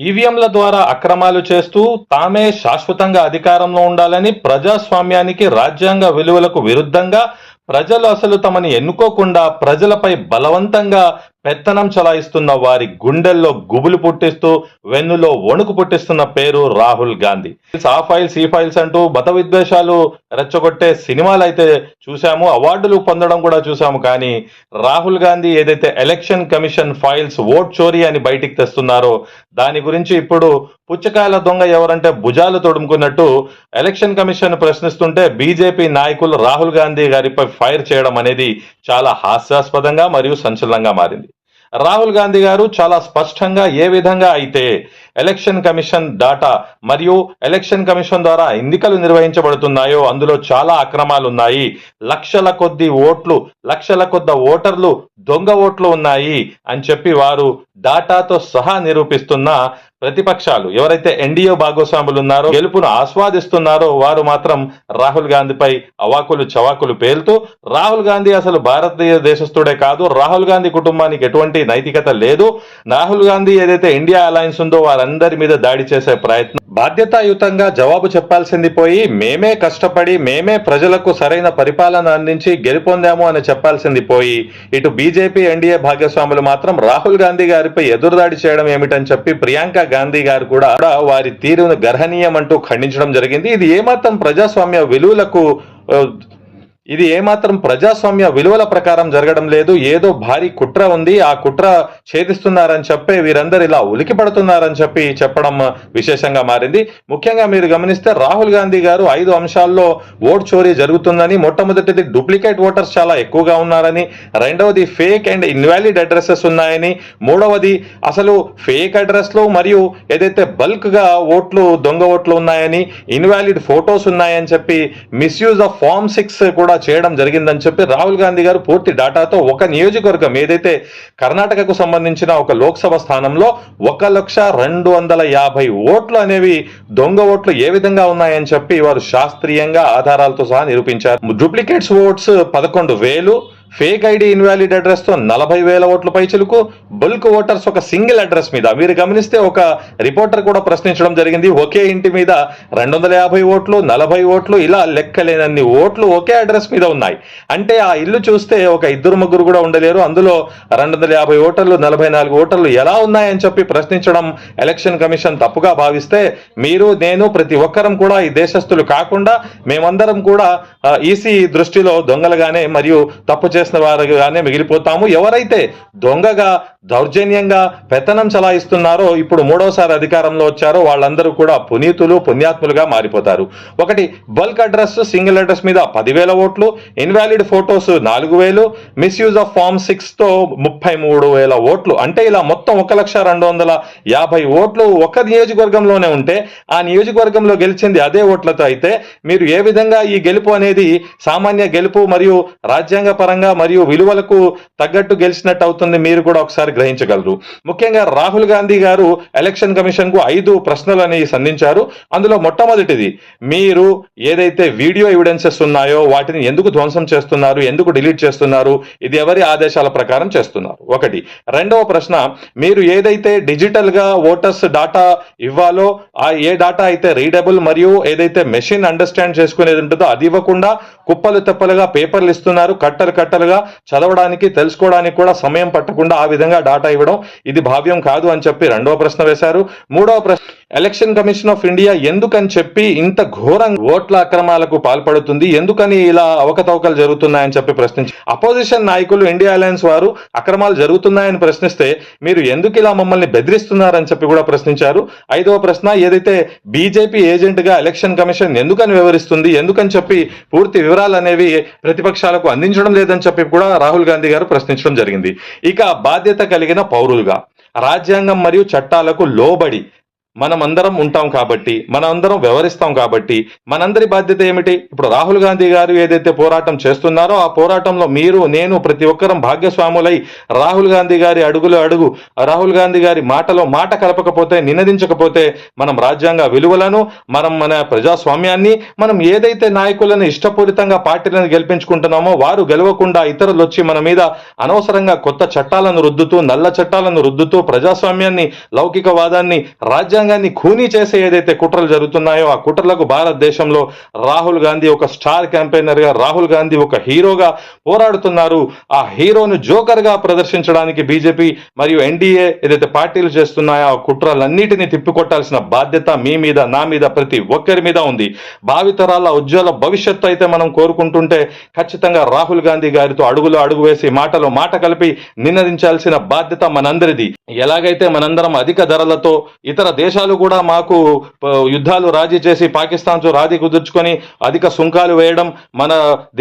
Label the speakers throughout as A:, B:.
A: ఈవీఎంల ద్వారా అక్రమాలు చేస్తూ తామే శాశ్వతంగా అధికారంలో ఉండాలని ప్రజాస్వామ్యానికి రాజ్యాంగ విలువలకు విరుద్ధంగా ప్రజలు అసలు తమని ఎన్నుకోకుండా ప్రజలపై బలవంతంగా పెత్తనం చలాయిస్తున్న వారి గుండెల్లో గుబులు పుట్టిస్తూ వెన్నులో వణుకు పుట్టిస్తున్న పేరు రాహుల్ గాంధీ. ఆ ఫైల్స్ ఈ ఫైల్స్ అంటూ మత విద్వేషాలు రెచ్చగొట్టే సినిమాలు అయితే చూసాము అవార్డులు పొందడం కూడా చూసాము కానీ రాహుల్ గాంధీ ఏదైతే ఎలక్షన్ కమిషన్ ఫైల్స్ ఓట్ చోరీ అని బయటికి తెస్తున్నారో దాని గురించి ఇప్పుడు పుచ్చకాయల దొంగ ఎవరంటే భుజాలు తొడుముకున్నట్టు ఎలక్షన్ కమిషన్ ప్రశ్నిస్తుంటే బీజేపీ నాయకులు రాహుల్ గాంధీ గారిపై ఫైర్ చేయడం అనేది చాలా హాస్యాస్పదంగా మరియు సంచలనంగా మారింది. రాహుల్ గాంధీ గారు చాలా స్పష్టంగా ఏ విధంగా అయితే ఎలక్షన్ కమిషన్ డాటా మరియు ఎలక్షన్ కమిషన్ ద్వారా ఎన్నికలు నిర్వహించబడుతున్నాయో అందులో చాలా అక్రమాలు ఉన్నాయి. లక్షల కొద్ది ఓట్లు లక్షల కొద్ది ఓటర్లు దొంగ ఓట్లు ఉన్నాయి అని చెప్పి వారు డాటాతో సహా నిరూపిస్తున్న ప్రతిపక్షాలు ఎవరైతే ఎన్డీఏ భాగస్వాములు ఉన్నారో గెలుపును ఆస్వాదిస్తున్నారో వారు మాత్రం రాహుల్ గాంధీపై అవాకులు చవాకులు పేలుతూ రాహుల్ గాంధీ అసలు భారతీయ దేశస్థుడే కాదు రాహుల్ గాంధీ కుటుంబానికి ఎటువంటి నైతికత లేదు. రాహుల్ గాంధీ ఏదైతే ఇండియా అలయన్స్ ఉందో వారందరి మీద దాడి చేసే ప్రయత్నం బాధ్యతాయుతంగా జవాబు చెప్పాల్సింది పోయి మేమే కష్టపడి మేమే ప్రజలకు సరైన పరిపాలన అందించి గెలుపొందాము అని చెప్పాల్సింది పోయి ఇటు బీజేపీ ఎన్డీఏ భాగస్వాములు మాత్రం రాహుల్ గాంధీ గారిపై ఎదురుదాడి చేయడం ఏమిటని చెప్పి ప్రియాంక గాంధీ గారు కూడా వారి తీరును గర్హనీయం అంటూ ఖండించడం జరిగింది. ఇది ఏమాత్రం ప్రజాస్వామ్య విలువలకు ఇది ఏమాత్రం ప్రజాస్వామ్య విలువల ప్రకారం జరగడం లేదు. ఏదో భారీ కుట్ర ఉంది. ఆ కుట్ర ఛేదిస్తున్నారని చెప్పి వీరందరూ ఇలా ఉలికి పడుతున్నారని చెప్పి చెప్పడం విశేషంగా మారింది. ముఖ్యంగా మీరు గమనిస్తే రాహుల్ గాంధీ గారు ఐదు అంశాల్లో ఓట్ చోరీ జరుగుతుందని మొట్టమొదటిది డూప్లికేట్ ఓటర్స్ చాలా ఎక్కువగా ఉన్నారని రెండవది ఫేక్ అండ్ ఇన్వాలిడ్ అడ్రస్సెస్ ఉన్నాయని మూడవది అసలు ఫేక్ అడ్రస్లు మరియు ఏదైతే బల్క్గా ఓట్లు దొంగ ఓట్లు ఉన్నాయని ఇన్వాలిడ్ ఫోటోస్ ఉన్నాయని చెప్పి మిస్యూజ్ ఆఫ్ ఫామ్ సిక్స్ కూడా చేయడం జరిగిందని చెప్పి రాహుల్ గాంధీ గారు పూర్తి డాటాతో ఒక నియోజకవర్గం ఏదైతే కర్ణాటకకు సంబంధించిన ఒక లోక్సభ స్థానంలో ఒక లక్ష రెండు వందల యాభై ఓట్లు అనేవి దొంగ ఓట్లు ఏ విధంగా ఉన్నాయని చెప్పి వారు శాస్త్రీయంగా ఆధారాలతో సహా నిరూపించారు. డూప్లికేట్స్ ఓట్స్ పదకొండు వేలు ఫేక్ ఐడి ఇన్వాలిడ్ అడ్రస్తో నలభై వేల ఓట్ల పైచలకు బల్క్ ఓటర్స్ ఒక సింగిల్ అడ్రస్ మీద. మీరు గమనిస్తే ఒక రిపోర్టర్ కూడా ప్రశ్నించడం జరిగింది. ఒకే ఇంటి మీద రెండు వందల యాభై ఓట్లు నలభై ఓట్లు ఇలా లెక్కలేనన్ని ఓట్లు ఒకే అడ్రస్ మీద ఉన్నాయి. అంటే ఆ ఇల్లు చూస్తే ఒక ఇద్దరు ముగ్గురు కూడా ఉండలేరు. అందులో రెండు వందల యాభై ఓటర్లు నలభై నాలుగు ఓటర్లు ఎలా ఉన్నాయని చెప్పి ప్రశ్నించడం ఎలక్షన్ కమిషన్ తప్పుగా భావిస్తే మీరు నేను ప్రతి ఒక్కరం కూడా ఈ దేశస్తులు కాకుండా మేమందరం కూడా ఈసీ దృష్టిలో దొంగలుగానే మరియు తప్పు చేసిన వారిగానే మిగిలిపోతాము. ఎవరైతే దొంగగా దౌర్జన్యంగా పెత్తనం చలాయిస్తున్నారో ఇప్పుడు మూడోసారి అధికారంలో వచ్చారో వాళ్ళందరూ కూడా పునీతులు పుణ్యాత్ములుగా మారిపోతారు. ఒకటి బల్క్ అడ్రస్ సింగిల్ అడ్రస్ మీద పదివేల ఓట్లు ఇన్వాలిడ్ ఫోటోస్ నాలుగు వేలు మిస్యూజ్ ఆఫ్ ఫార్మ్ సిక్స్తో ముప్పై మూడు వేల ఓట్లు. అంటే ఇలా మొత్తం ఒక లక్ష రెండు వందల యాభై ఓట్లు ఒక నియోజకవర్గంలోనే ఉంటే ఆ నియోజకవర్గంలో గెలిచింది అదే ఓట్లతో అయితే మీరు ఏ విధంగా ఈ గెలుపు అనేది సామాన్య గెలుపు మరియు రాజ్యాంగ పరంగా మరియు విలువలకు తగ్గట్టు గెలిచినట్టు అవుతుంది మీరు కూడా ఒకసారి గ్రహించగలరు. ముఖ్యంగా రాహుల్ గాంధీ గారు ఎలక్షన్ కమిషన్కు ఐదు ప్రశ్నలని సంధించారు. అందులో మొట్టమొదటిది మీరు ఏదైతే వీడియో ఎవిడెన్సెస్ ఉన్నాయో వాటిని ఎందుకు ధ్వంసం చేస్తున్నారు ఎందుకు డిలీట్ చేస్తున్నారు ఇది ఎవరి ఆదేశాల ప్రకారం చేస్తున్నారు? ఒకటి. రెండవ ప్రశ్న మీరు ఏదైతే డిజిటల్గా ఓటర్స్ డాటా ఇవ్వాలో ఆ ఏ డాటా అయితే రీడబుల్ మరియు ఏదైతే మెషిన్ అండర్స్టాండ్ చేసుకునేది ఉంటుందో అది ఇవ్వకుండా కుప్పలు తెప్పలుగా పేపర్లు ఇస్తున్నారు కట్టలు గా చదవడానికి తెలుసుకోవడానికి కూడా సమయం పట్టకుండా ఆ విధంగా డాటా ఇవ్వడం ఇది భావ్యం కాదు అని చెప్పి రెండవ ప్రశ్న వేశారు. మూడవ ప్రశ్న ఎలక్షన్ కమిషన్ ఆఫ్ ఇండియా ఎందుకని చెప్పి ఇంత ఘోరంగా ఓట్ల అక్రమాలకు పాల్పడుతుంది? ఎందుకని ఇలా అవకతవకలు జరుగుతున్నాయని చెప్పి ప్రశ్నించి అపోజిషన్ నాయకులు ఇండియా అలయన్స్ వారు అక్రమాలు జరుగుతున్నాయని ప్రశ్నిస్తే మీరు ఎందుకు ఇలా మమ్మల్ని బెదిరిస్తున్నారని చెప్పి కూడా ప్రశ్నించారు. ఐదవ ప్రశ్న ఏదైతే బీజేపీ ఏజెంట్గా ఎలక్షన్ కమిషన్ ఎందుకని వివరిస్తుంది? ఎందుకని చెప్పి పూర్తి వివరాలు అనేవి ప్రతిపక్షాలకు అందించడం లేదని చెప్పి కూడా రాహుల్ గాంధీ గారు ప్రశ్నించడం జరిగింది. ఇక బాధ్యత కలిగిన పౌరులుగా రాజ్యాంగం మరియు చట్టాలకు లోబడి మనం అందరం ఉంటాం కాబట్టి మనం అందరం వ్యవహరిస్తాం కాబట్టి మనందరి బాధ్యత ఏమిటి? ఇప్పుడు రాహుల్ గాంధీ గారు ఏదైతే పోరాటం చేస్తున్నారో ఆ పోరాటంలో మీరు నేను ప్రతి ఒక్కరం భాగ్యస్వాములై రాహుల్ గాంధీ గారి అడుగులో అడుగు రాహుల్ గాంధీ గారి మాటలో మాట కలపకపోతే నినదించకపోతే మనం రాజ్యాంగ విలువలను మనం మన ప్రజాస్వామ్యాన్ని మనం ఏదైతే నాయకులను ఇష్టపూరితంగా పార్టీలను గెలిపించుకుంటున్నామో వారు గెలవకుండా ఇతరులు వచ్చి మన మీద అనవసరంగా కొత్త చట్టాలను రుద్దుతూ నల్ల చట్టాలను రుద్దుతూ ప్రజాస్వామ్యాన్ని లౌకికవాదాన్ని రాజ్యాంగాన్ని ఖూనీ చేసే ఏదైతే కుట్రలు జరుగుతున్నాయో ఆ కుట్రలకు భారతదేశంలో రాహుల్ గాంధీ ఒక స్టార్ క్యాంపెయినర్గా రాహుల్ గాంధీ ఒక హీరోగా పోరాడుతున్నారు. ఆ హీరోను జోకర్గా ప్రదర్శించడానికి బీజేపీ మరియు ఎన్డీఏ ఏదైతే పార్టీలు చేస్తున్నాయో ఆ కుట్రలన్నిటిని తిప్పికొట్టాల్సిన బాధ్యత మీ మీద నా మీద ప్రతి ఒక్కరి మీద ఉంది. భావితరాల ఉజ్వల భవిష్యత్తు అయితే మనం కోరుకుంటుంటే ఖచ్చితంగా రాహుల్ గాంధీ గారితో అడుగులో అడుగు వేసి మాటలో మాట కలిపి నినదించాల్సిన బాధ్యత మనందరిది. ఎలాగైతే మనందరం అధిక ధరలతో ఇతర దేశాలు కూడా మాకు యుద్ధాలు రాజీ చేసి పాకిస్తాన్తో రాజీ కుదుర్చుకొని అధిక సుంకాలు వేయడం మన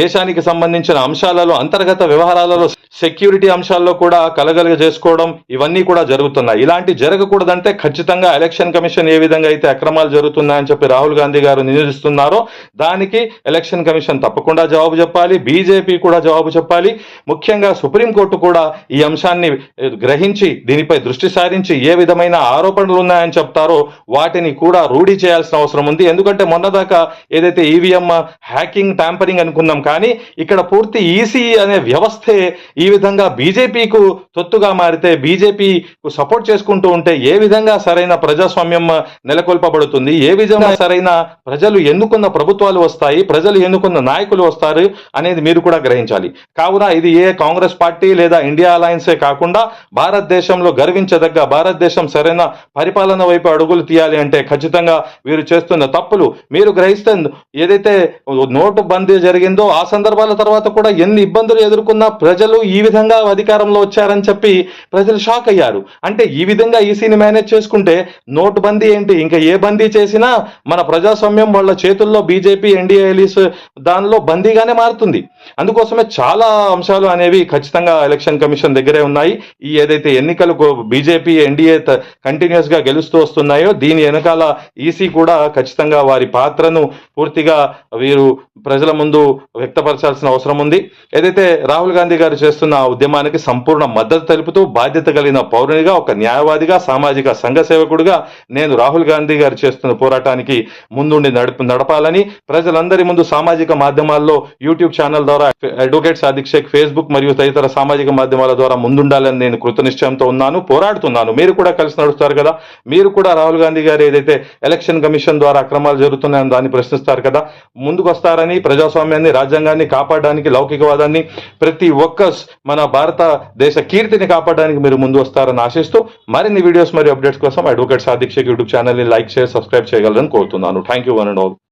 A: దేశానికి సంబంధించిన అంశాలలో అంతర్గత వ్యవహారాలలో సెక్యూరిటీ అంశాల్లో కూడా కలగలుగ చేసుకోవడం ఇవన్నీ కూడా జరుగుతున్నాయి. ఇలాంటి జరగకూడదంటే ఖచ్చితంగా ఎలక్షన్ కమిషన్ ఏ విధంగా అయితే అక్రమాలు జరుగుతున్నాయని చెప్పి రాహుల్ గాంధీ గారు నివేదిస్తున్నారో దానికి ఎలక్షన్ కమిషన్ తప్పకుండా జవాబు చెప్పాలి. బీజేపీ కూడా జవాబు చెప్పాలి. ముఖ్యంగా సుప్రీంకోర్టు కూడా ఈ అంశాన్ని గ్రహించి దీనిపై దృష్టి సారించి ఏ విధమైన ఆరోపణలు ఉన్నాయని చెప్తారో. వాటిని కూడా రూఢి చేయాల్సిన అవసరం ఉంది. ఎందుకంటే మొన్నదాకా ఏదైతే ఈవీఎం హ్యాకింగ్ ట్యాంపరింగ్ అనుకున్నాం కానీ ఇక్కడ పూర్తి ఈసీ అనే వ్యవస్థే ఈ విధంగా బీజేపీకు తొత్తుగా మారితే బీజేపీకు సపోర్ట్ చేసుకుంటూ ఉంటే ఏ విధంగా సరైన ప్రజాస్వామ్యం నెలకొల్పబడుతుంది? ఏ విధంగా సరైన ప్రజలు ఎన్నుకున్న ప్రభుత్వాలు వస్తాయి? ప్రజలు ఎన్నుకున్న నాయకులు వస్తారు? అనేది మీరు కూడా గ్రహించాలి. కావున ఇది ఏ కాంగ్రెస్ పార్టీ లేదా ఇండియా అలయన్సే కాకుండా భారతదేశంలో గర్వించదగ్గ భారతదేశం సరైన పరిపాలన వైపు అడుగులు తీయాలి అంటే ఖచ్చితంగా వీరు చేస్తున్న తప్పులు మీరు గ్రహిస్తే ఏదైతే నోటు బందీ జరిగిందో ఆ సందర్భాల తర్వాత కూడా ఎన్ని ఇబ్బందులు ఎదుర్కొన్నా ప్రజలు ఈ విధంగా అధికారంలో వచ్చారని చెప్పి ప్రజలు షాక్ అయ్యారు. అంటే ఈ విధంగా ఈసీని మేనేజ్ చేసుకుంటే నోటు బందీ ఏంటి? ఇంకా ఏ బందీ చేసినా మన ప్రజాస్వామ్యం వాళ్ళ చేతుల్లో బీజేపీ ఎన్డీఏ దానిలో బందీగానే మారుతుంది. అందుకోసమే చాలా అంశాలు అనేవి ఖచ్చితంగా ఎలక్షన్ కమిషన్ దగ్గరే ఉన్నాయి. ఈ ఏదైతే ఎన్నికలు బీజేపీ ఎన్డీఏ కంటిన్యూస్గా గెలుస్తూ వస్తున్నాయో దీని వెనకాల ఈసీ కూడా ఖచ్చితంగా వారి పాత్రను పూర్తిగా వీరు ప్రజల ముందు వ్యక్తపరచాల్సిన అవసరం ఉంది. ఏదైతే రాహుల్ గాంధీ గారు చేస్తున్న ఉద్యమానికి సంపూర్ణ మద్దతు తెలుపుతూ బాధ్యత కలిగిన పౌరునిగా ఒక న్యాయవాదిగా సామాజిక సంఘ సేవకుడిగా నేను రాహుల్ గాంధీ గారు చేస్తున్న పోరాటానికి ముందుండి నడుపు నడపాలని ప్రజలందరి ముందు సామాజిక మాధ్యమాల్లో యూట్యూబ్ ఛానల్ ద్వారా అడ్వకేట్ సాదిక్ షేక్ ఫేస్బుక్ మరియు తదితర సామాజిక మాధ్యమాల ద్వారా ముందుండాలని నేను కృతనిశ్చయంతో ఉన్నాను పోరాడుతున్నాను. మీరు కూడా కలిసి నడుస్తారు కదా. మీరు కూడా రాహుల్ గాంధీ గారు ఏదైతే ఎలక్షన్ కమిషన్ ద్వారా అక్రమాలు జరుగుతున్నాయని దాన్ని ప్రశ్నిస్తారు కదా ముందుకు వస్తారని ప్రజాస్వామ్యాన్ని రాజ్యాంగాన్ని కాపాడడానికి లౌకికవాదాన్ని ప్రతి ఒక్క మన భారతదేశ కీర్తిని కాపాడడానికి మీరు ముందు వస్తారని ఆశిస్తూ మరిన్ని వీడియోస్ మరియు అప్డేట్స్ కోసం అడ్వకేట్ సాధిక్షేక్ యూట్యూబ్ ఛానల్ని లైక్ చేసి సబ్స్క్రైబ్ చేయగలరని కోరుతున్నాను. Thank you one and all.